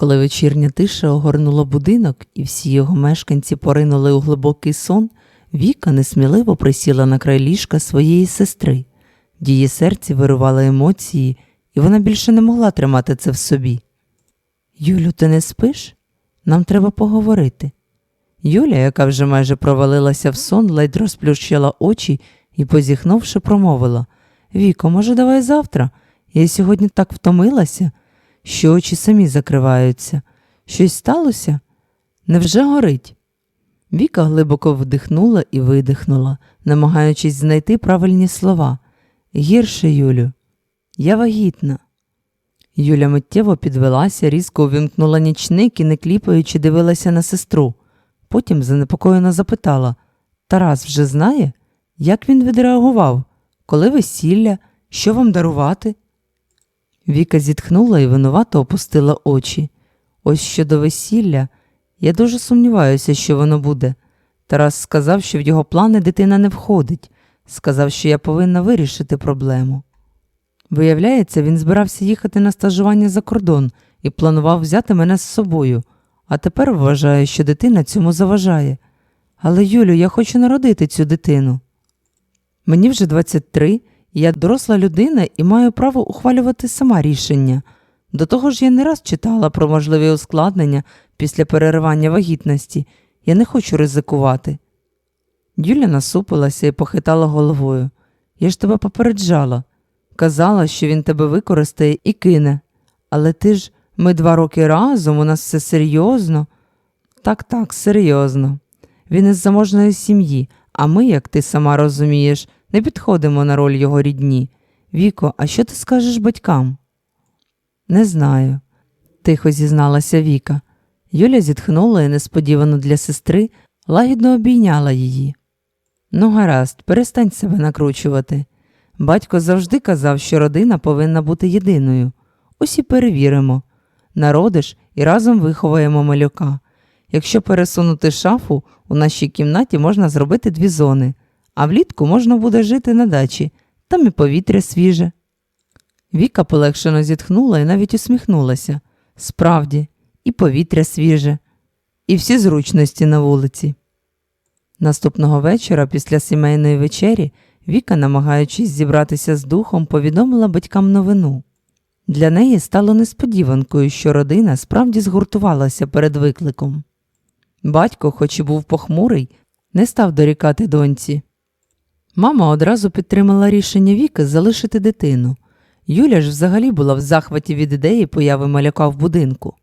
Коли вечірня тиша огорнула будинок і всі його мешканці поринули у глибокий сон, Віка несміливо присіла на край ліжка своєї сестри. В її серці вирували емоції, і вона більше не могла тримати це в собі. Юлю, ти не спиш? Нам треба поговорити. Юля, яка вже майже провалилася в сон, ледь розплющила очі і, позіхнувши, промовила Віко, може, давай завтра? Я сьогодні так втомилася, що очі самі закриваються. Щось сталося? Невже горить? Віка глибоко вдихнула і видихнула, намагаючись знайти правильні слова. Гірше, Юлю, я вагітна. Юля миттєво підвелася, різко увімкнула нічник і, не кліпаючи, дивилася на сестру. Потім занепокоєно запитала Тарас вже знає, як він відреагував, коли весілля, що вам дарувати? Віка зітхнула і винувато опустила очі. Ось щодо весілля, я дуже сумніваюся, що воно буде. Тарас сказав, що в його плани дитина не входить, сказав, що я повинна вирішити проблему. Виявляється, він збирався їхати на стажування за кордон і планував взяти мене з собою, а тепер вважає, що дитина цьому заважає. Але, Юлю, я хочу народити цю дитину. Мені вже 23, і я доросла людина і маю право ухвалювати сама рішення. До того ж, я не раз читала про можливі ускладнення після переривання вагітності. Я не хочу ризикувати. Юля насупилася і похитала головою. Я ж тебе попереджала. Казала, що він тебе використає і кине. Але ти ж ми два роки разом, у нас все серйозно. Так, так, серйозно. Він із заможної сім'ї, а ми, як ти сама розумієш, не підходимо на роль його рідні. Віко, а що ти скажеш батькам? Не знаю, тихо зізналася Віка. Юля зітхнула і несподівано для сестри лагідно обійняла її. Ну, гаразд, перестань себе накручувати. Батько завжди казав, що родина повинна бути єдиною. Ось і перевіримо. Народиш і разом виховаємо малюка. Якщо пересунути шафу, у нашій кімнаті можна зробити дві зони, а влітку можна буде жити на дачі, там і повітря свіже. Віка полегшено зітхнула і навіть усміхнулася. Справді, і повітря свіже, і всі зручності на вулиці. Наступного вечора, після сімейної вечері, Віка, намагаючись зібратися з духом, повідомила батькам новину. Для неї стало несподіванкою, що родина справді згуртувалася перед викликом. Батько, хоч і був похмурий, не став дорікати доньці. Мама одразу підтримала рішення Віки залишити дитину. Юля ж взагалі була в захваті від ідеї появи маляка в будинку.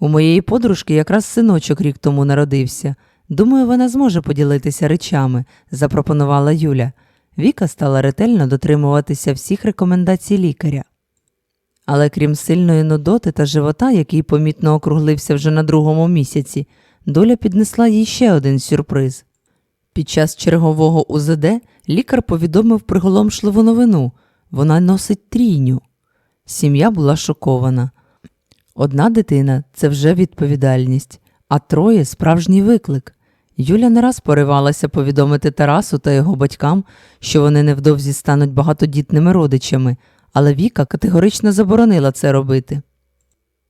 У моєї подружки якраз синочок рік тому народився. Думаю, вона зможе поділитися речами, запропонувала Юля. Віка стала ретельно дотримуватися всіх рекомендацій лікаря. Але крім сильної нудоти та живота, який помітно округлився вже на другому місяці, доля піднесла їй ще один сюрприз. Під час чергового УЗД лікар повідомив приголомшливу новину вона носить трійню. Сім'я була шокована. Одна дитина це вже відповідальність, а троє справжній виклик. Юля не раз поривалася повідомити Тарасу та його батькам, що вони невдовзі стануть багатодітними родичами, але Віка категорично заборонила це робити.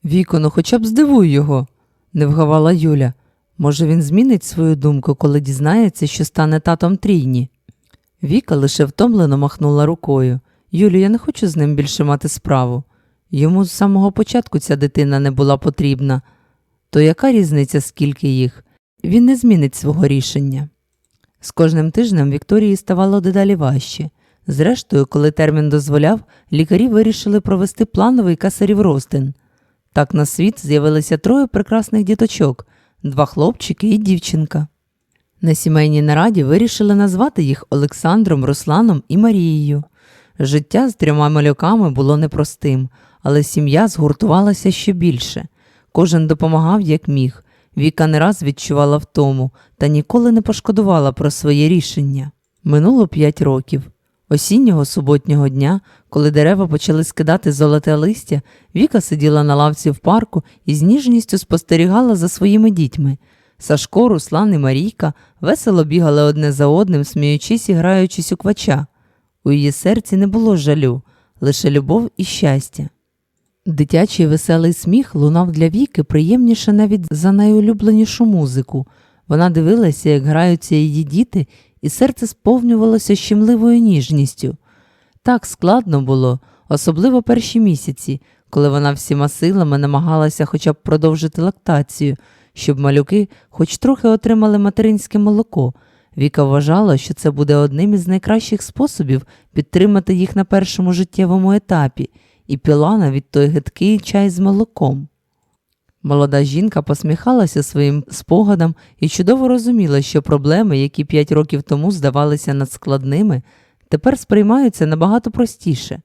Віко, ну хоча б здивуй його, не вгавала Юля. Може, він змінить свою думку, коли дізнається, що стане татом трійні. Віка лише втомлено махнула рукою. Юлю, я не хочу з ним більше мати справу. Йому з самого початку ця дитина не була потрібна. То яка різниця, скільки їх? Він не змінить свого рішення. З кожним тижнем Вікторії ставало дедалі важче. Зрештою, коли термін дозволяв, лікарі вирішили провести плановий касарів ростин. Так на світ з'явилися троє прекрасних діточок два хлопчики і дівчинка. На сімейній нараді вирішили назвати їх Олександром, Русланом і Марією. Життя з трьома малюками було непростим, але сім'я згуртувалася ще більше. Кожен допомагав, як міг. Віка не раз відчувала втому та ніколи не пошкодувала про своє рішення. Минуло п'ять років. Осіннього суботнього дня, коли дерева почали скидати золоте листя, Віка сиділа на лавці в парку і з ніжністю спостерігала за своїми дітьми. Сашко, Руслан і Марійка весело бігали одне за одним, сміючись і граючись у квача. У її серці не було жалю, лише любов і щастя. Дитячий веселий сміх лунав для Віки приємніше навіть за найулюбленішу музику. Вона дивилася, як граються її діти, і серце сповнювалося щемливою ніжністю. Так складно було, особливо перші місяці, коли вона всіма силами намагалася хоча б продовжити лактацію, щоб малюки хоч трохи отримали материнське молоко. Віка вважала, що це буде одним із найкращих способів підтримати їх на першому життєвому етапі, і піла навіть той гидкий чай з молоком. Молода жінка посміхалася своїм спогадам і чудово розуміла, що проблеми, які п'ять років тому здавалися надскладними, тепер сприймаються набагато простіше.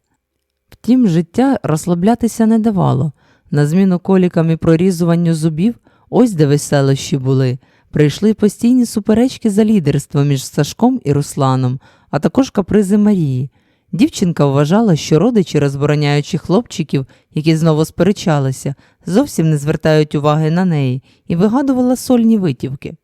Втім, життя розслаблятися не давало. На зміну колікам і прорізуванню зубів, ось де веселощі були, прийшли постійні суперечки за лідерство між Сашком і Русланом, а також капризи Марії. Дівчинка вважала, що родичі, розбороняючи хлопчиків, які знову сперечалися, зовсім не звертають уваги на неї і вигадувала сольні витівки.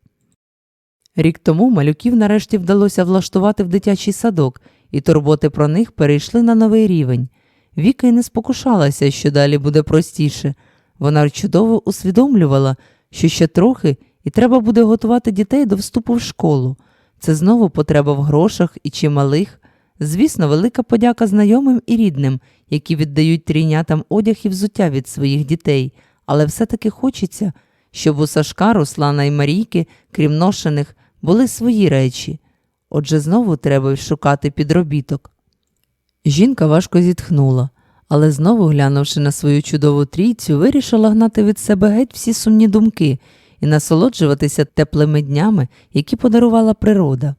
Рік тому малюків нарешті вдалося влаштувати в дитячий садок, і турботи про них перейшли на новий рівень. Віка й не спокушалася, що далі буде простіше. Вона чудово усвідомлювала, що ще трохи і треба буде готувати дітей до вступу в школу. Це знову потреба в грошах і чималих. Звісно, велика подяка знайомим і рідним, які віддають трійнятам одяг і взуття від своїх дітей, але все-таки хочеться, щоб у Сашка, Руслана і Марійки, крім ношених, були свої речі. Отже, знову треба шукати підробіток. Жінка важко зітхнула, але знову, глянувши на свою чудову трійцю, вирішила гнати від себе геть всі сумні думки і насолоджуватися теплими днями, які подарувала природа.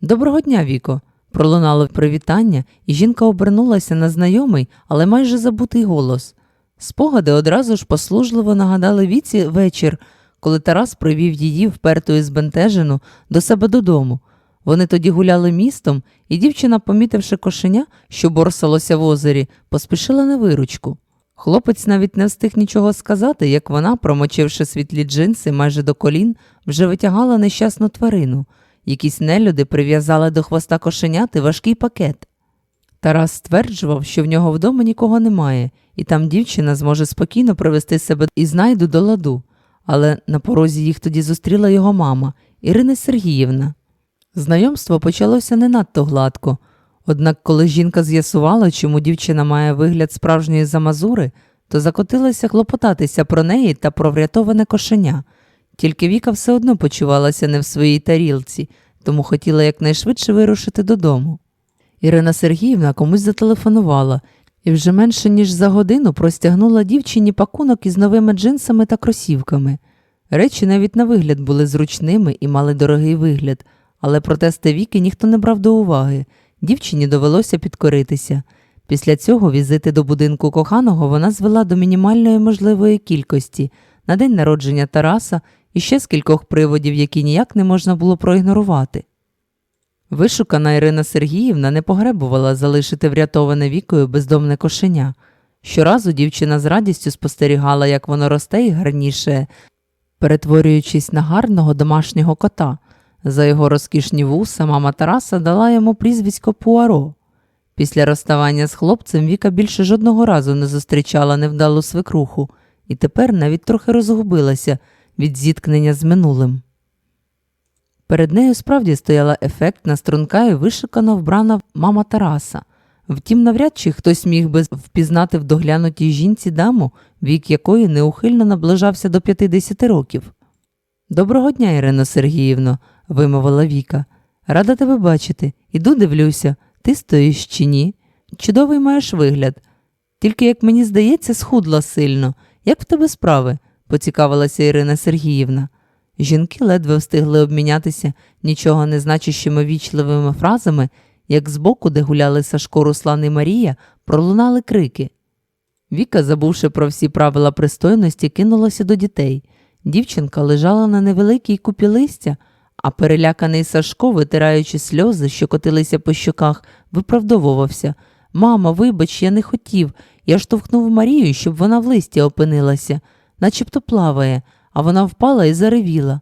Доброго дня, Віко! Пролунало привітання, і жінка обернулася на знайомий, але майже забутий голос. Спогади одразу ж послужливо нагадали віці вечір, коли Тарас привів її, вперту і збентежену, до себе додому. Вони тоді гуляли містом, і дівчина, помітивши кошеня, що борсалося в озері, поспішила на виручку. Хлопець навіть не встиг нічого сказати, як вона, промочивши світлі джинси майже до колін, вже витягала нещасну тварину. Якісь нелюди прив'язали до хвоста кошеняти важкий пакет. Тарас стверджував, що в нього вдома нікого немає, і там дівчина зможе спокійно привести себе і знайду до ладу. Але на порозі їх тоді зустріла його мама Ірина Сергіївна. Знайомство почалося не надто гладко. Однак, коли жінка з'ясувала, чому дівчина має вигляд справжньої замазури, то закотилася хлопотатися про неї та про врятоване кошеня. Тільки Віка все одно почувалася не в своїй тарілці, тому хотіла якнайшвидше вирушити додому. Ірина Сергіївна комусь зателефонувала і вже менше ніж за годину простягнула дівчині пакунок із новими джинсами та кросівками. Речі навіть на вигляд були зручними і мали дорогий вигляд, але протести Віки ніхто не брав до уваги. Дівчині довелося підкоритися. Після цього візити до будинку коханого вона звела до мінімальної можливої кількості на день народження Тараса і ще з кількох приводів, які ніяк не можна було проігнорувати. Вишукана Ірина Сергіївна не погребувала залишити врятоване вікою бездомне кошеня. Щоразу дівчина з радістю спостерігала, як воно росте і гарніше, перетворюючись на гарного домашнього кота. За його розкішні вуса мама Тараса дала йому прізвисько Пуаро. Після розставання з хлопцем Віка більше жодного разу не зустрічала невдалу свекруху і тепер навіть трохи розгубилася від зіткнення з минулим. Перед нею справді стояла ефектна, струнка і вишикано вбрана мама Тараса. Втім, навряд чи хтось міг би впізнати в доглянутій жінці даму, вік якої неухильно наближався до 50 років. Доброго дня, Ірино Сергіївно, вимовила Віка. Рада тебе бачити. Іду дивлюся, ти стоїш чи ні? Чудовий маєш вигляд. Тільки, як мені здається, схудла сильно. Як в тебе справи? Поцікавилася Ірина Сергіївна. Жінки ледве встигли обмінятися нічого не значущими вічливими фразами, як збоку, де гуляли Сашко, Руслан і Марія, пролунали крики. Віка, забувши про всі правила пристойності, кинулася до дітей. Дівчинка лежала на невеликій купі листя, а переляканий Сашко, витираючи сльози, що котилися по щоках, виправдовувався Мама, вибач, я не хотів. Я штовхнув Марію, щоб вона в листі опинилася, начебто плаває, а вона впала і заревіла.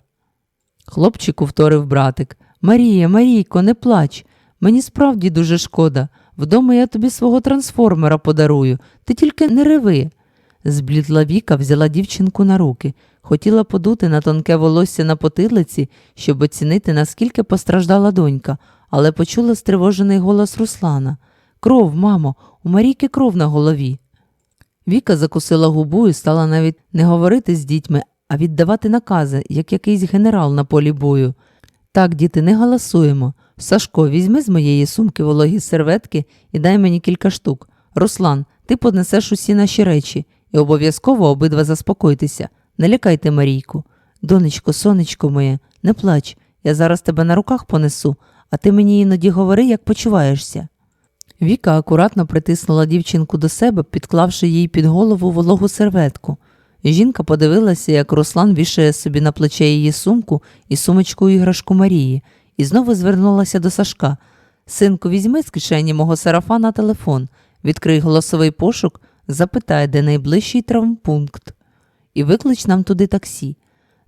Хлопчику вторив братик Марія, Марійко, не плач. Мені справді дуже шкода. Вдома я тобі свого трансформера подарую, ти тільки не реви. Зблідла Віка взяла дівчинку на руки, хотіла подути на тонке волосся на потилиці, щоб оцінити, наскільки постраждала донька, але почула стривожений голос Руслана. Кров, мамо, у Марійки кров на голові. Віка закусила губу і стала навіть не говорити з дітьми, а віддавати накази, як якийсь генерал на полі бою. Так, діти, не голосуємо. Сашко, візьми з моєї сумки вологі серветки і дай мені кілька штук. Руслан, ти понесеш усі наші речі і обов'язково обидва заспокойтеся. Не лякайте Марійку. Донечко, сонечко моє, не плач. Я зараз тебе на руках понесу, а ти мені іноді говори, як почуваєшся. Віка акуратно притиснула дівчинку до себе, підклавши їй під голову вологу серветку. Жінка подивилася, як Руслан вішає собі на плече її сумку і сумочку іграшку Марії, і знову звернулася до Сашка. Синку, візьми з кишені мого сарафана телефон, відкрий голосовий пошук, запитай, де найближчий травмпункт, і виклич нам туди таксі.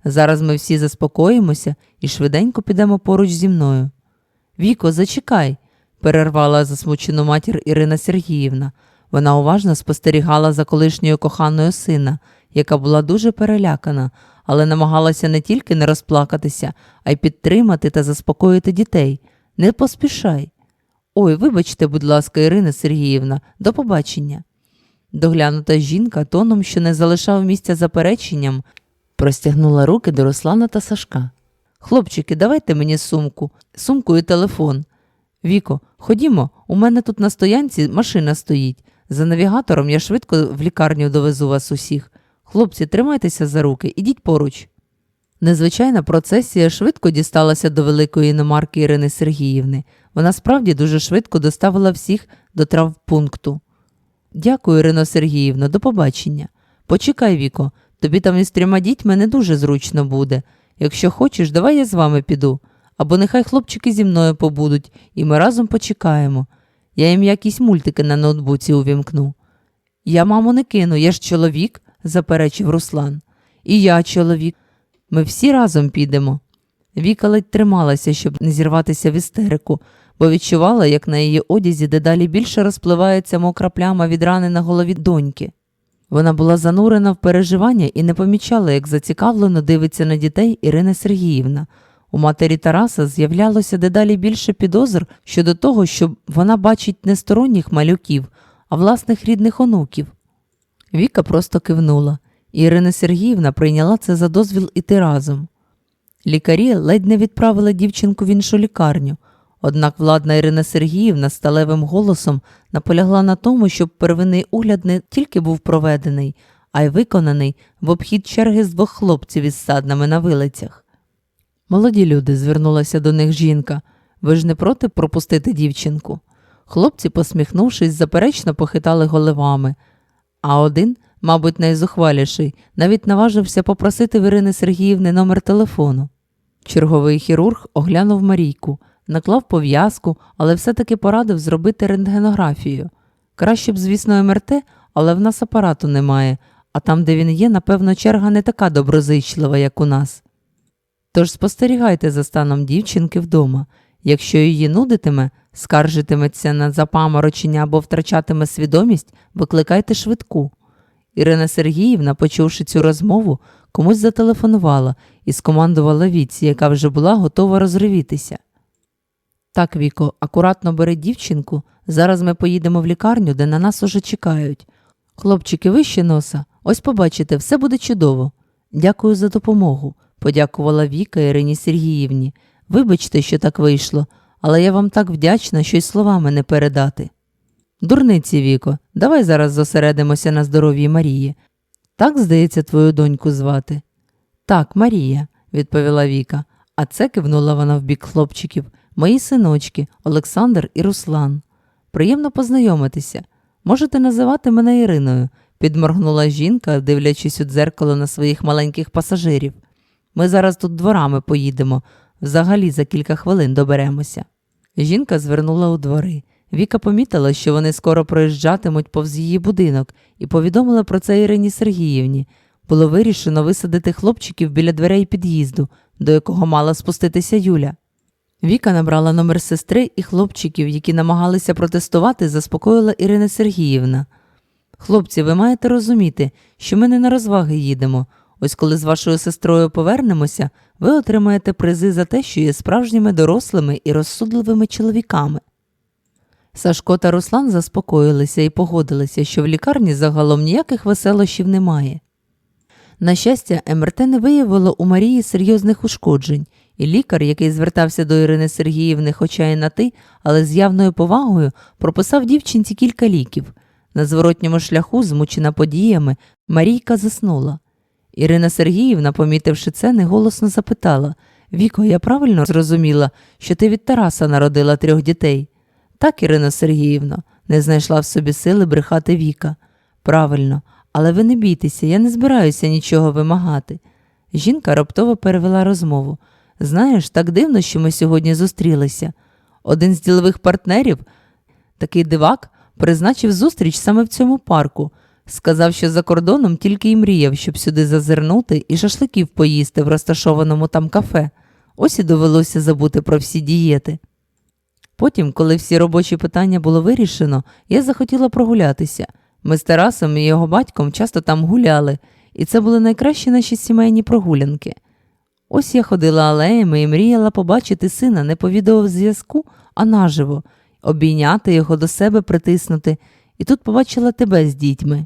Зараз ми всі заспокоїмося і швиденько підемо поруч зі мною. Віко, зачекай, перервала засмучену матір Ірина Сергіївна. Вона уважно спостерігала за колишньою коханою сина, яка була дуже перелякана, але намагалася не тільки не розплакатися, а й підтримати та заспокоїти дітей. Не поспішай. Ой, вибачте, будь ласка, Ірина Сергіївна, до побачення. Доглянута жінка тоном, що не залишав місця запереченням, простягнула руки до Руслана та Сашка. Хлопчики, давайте мені сумку, сумку і телефон. Віко, ходімо, у мене тут на стоянці машина стоїть. За навігатором я швидко в лікарню довезу вас усіх. Хлопці, тримайтеся за руки, ідіть поруч. Незвичайна процесія швидко дісталася до великої іномарки Ірини Сергіївни. Вона справді дуже швидко доставила всіх до травмпункту. Дякую, Ірино Сергіївно, до побачення. Почекай, Віко, тобі там із трьома дітьми не дуже зручно буде. Якщо хочеш, давай я з вами піду. Або нехай хлопчики зі мною побудуть, і ми разом почекаємо. Я їм якісь мультики на ноутбуці увімкну. Я маму не кину, я ж чоловік, заперечив Руслан. І я чоловік. Ми всі разом підемо. Віка ледь трималася, щоб не зірватися в істерику, бо відчувала, як на її одязі дедалі більше розпливається мокра пляма від рани на голові доньки. Вона була занурена в переживання і не помічала, як зацікавлено дивиться на дітей Ірина Сергіївна. У матері Тараса з'являлося дедалі більше підозр щодо того, що вона бачить не сторонніх малюків, а власних рідних онуків. Віка просто кивнула, і Ірина Сергіївна прийняла це за дозвіл іти разом. Лікарі ледь не відправили дівчинку в іншу лікарню, однак владна Ірина Сергіївна сталевим голосом наполягла на тому, щоб первинний огляд не тільки був проведений, а й виконаний в обхід черги з двох хлопців із саднами на вилицях. Молоді люди, звернулася до них жінка, ви ж не проти пропустити дівчинку. Хлопці, посміхнувшись, заперечно похитали головами, а один, мабуть, найзухваліший, навіть наважився попросити в Сергіївни номер телефону. Черговий хірург оглянув Марійку, наклав пов'язку, але все-таки порадив зробити рентгенографію. Краще б, звісно, МРТ, але в нас апарату немає, а там, де він є, напевно, черга не така доброзичлива, як у нас. Тож спостерігайте за станом дівчинки вдома. Якщо її нудитиме, скаржитиметься на запаморочення або втрачатиме свідомість, викликайте швидку. Ірина Сергіївна, почувши цю розмову, комусь зателефонувала і скомандувала Віці, яка вже була готова розривітися. Так, Віко, акуратно бери дівчинку, зараз ми поїдемо в лікарню, де на нас уже чекають. Хлопчики, вище носа, ось побачите, все буде чудово. Дякую за допомогу, подякувала Віка Ірині Сергіївні. Вибачте, що так вийшло, але я вам так вдячна, що й словами не передати. Дурниці, Віко, давай зараз зосередимося на здоров'ї Марії. Так, здається, твою доньку звати? Так, Марія, відповіла Віка, а це кивнула вона в бік хлопчиків. Мої синочки, Олександр і Руслан. Приємно познайомитися. Можете називати мене Іриною, підморгнула жінка, дивлячись у дзеркало на своїх маленьких пасажирів. Ми зараз тут дворами поїдемо, взагалі за кілька хвилин доберемося. Жінка звернула у двори. Віка помітила, що вони скоро проїжджатимуть повз її будинок, і повідомила про це Ірині Сергіївні. Було вирішено висадити хлопчиків біля дверей під'їзду, до якого мала спуститися Юля. Віка набрала номер сестри і хлопчиків, які намагалися протестувати, заспокоїла Ірина Сергіївна. Хлопці, ви маєте розуміти, що ми не на розваги їдемо. Ось коли з вашою сестрою повернемося, ви отримаєте призи за те, що є справжніми дорослими і розсудливими чоловіками. Сашко та Руслан заспокоїлися і погодилися, що в лікарні загалом ніяких веселощів немає. На щастя, МРТ не виявило у Марії серйозних ушкоджень, і лікар, який звертався до Ірини Сергіївни, хоча й на ти, але з явною повагою, прописав дівчинці кілька ліків. На зворотньому шляху, змучена подіями, Марійка заснула. Ірина Сергіївна, помітивши це, неголосно запитала Віко, я правильно зрозуміла, що ти від Тараса народила трьох дітей? Так, Ірино Сергіївно, не знайшла в собі сили брехати Віка. Правильно, але ви не бійтеся, я не збираюся нічого вимагати. Жінка раптово перевела розмову. Знаєш, так дивно, що ми сьогодні зустрілися. Один з ділових партнерів, такий дивак, призначив зустріч саме в цьому парку. Сказав, що за кордоном тільки й мріяв, щоб сюди зазирнути і шашликів поїсти в розташованому там кафе. Ось і довелося забути про всі дієти. Потім, коли всі робочі питання було вирішено, я захотіла прогулятися. Ми з Тарасом і його батьком часто там гуляли, і це були найкращі наші сімейні прогулянки. Ось я ходила алеями і мріяла побачити сина не по відеозв'язку, а наживо, обійняти його до себе притиснути, і тут побачила тебе з дітьми.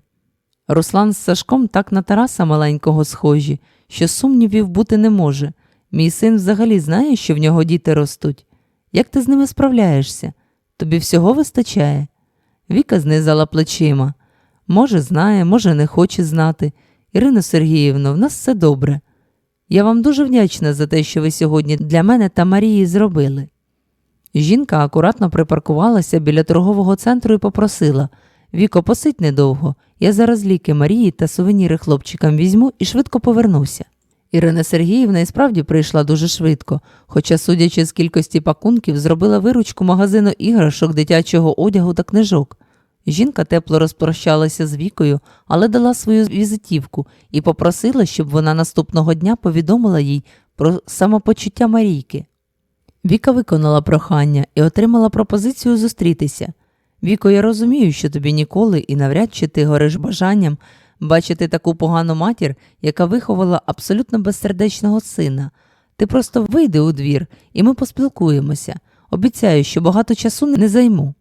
Руслан з Сашком так на Тараса маленького схожі, що сумнівів бути не може. Мій син взагалі знає, що в нього діти ростуть. Як ти з ними справляєшся? Тобі всього вистачає? Віка знизала плечима. Може, знає, може, не хоче знати. Ірино Сергіївно, в нас все добре. Я вам дуже вдячна за те, що ви сьогодні для мене та Марії зробили. Жінка акуратно припаркувалася біля торгового центру і попросила Віко, посидь недовго. Я зараз ліки Марії та сувеніри хлопчикам візьму і швидко повернуся. Ірина Сергіївна і справді прийшла дуже швидко, хоча, судячи з кількості пакунків, зробила виручку магазину іграшок, дитячого одягу та книжок. Жінка тепло розпрощалася з Вікою, але дала свою візитівку і попросила, щоб вона наступного дня повідомила їй про самопочуття Марійки. Віка виконала прохання і отримала пропозицію зустрітися. Віко, я розумію, що тобі ніколи і навряд чи ти гориш бажанням бачити таку погану матір, яка виховала абсолютно безсердечного сина. Ти просто вийди у двір, і ми поспілкуємося. Обіцяю, що багато часу не займу.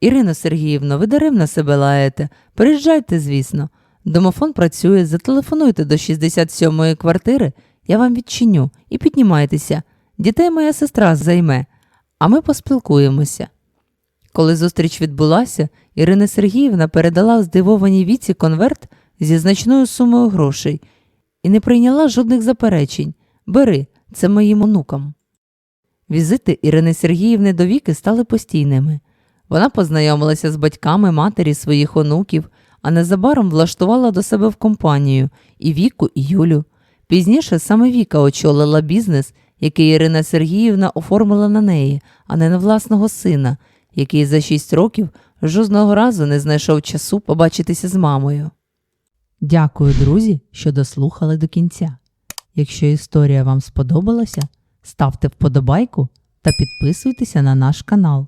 Ірино Сергіївно, ви даремно себе лаєте. Приїжджайте, звісно. Домофон працює, зателефонуйте до 67-ї квартири, я вам відчиню і піднімайтеся. Дітей моя сестра займе, а ми поспілкуємося. Коли зустріч відбулася, Ірина Сергіївна передала здивованій віці конверт зі значною сумою грошей і не прийняла жодних заперечень. Бери, це моїм онукам. Візити Ірини Сергіївни до віки стали постійними. Вона познайомилася з батьками матері своїх онуків, а незабаром влаштувала до себе в компанію і Віку, і Юлю. Пізніше саме Віка очолила бізнес, який Ірина Сергіївна оформила на неї, а не на власного сина, який за шість років жодного разу не знайшов часу побачитися з мамою. Дякую, друзі, що дослухали до кінця. Якщо історія вам сподобалася, ставте вподобайку та підписуйтеся на наш канал.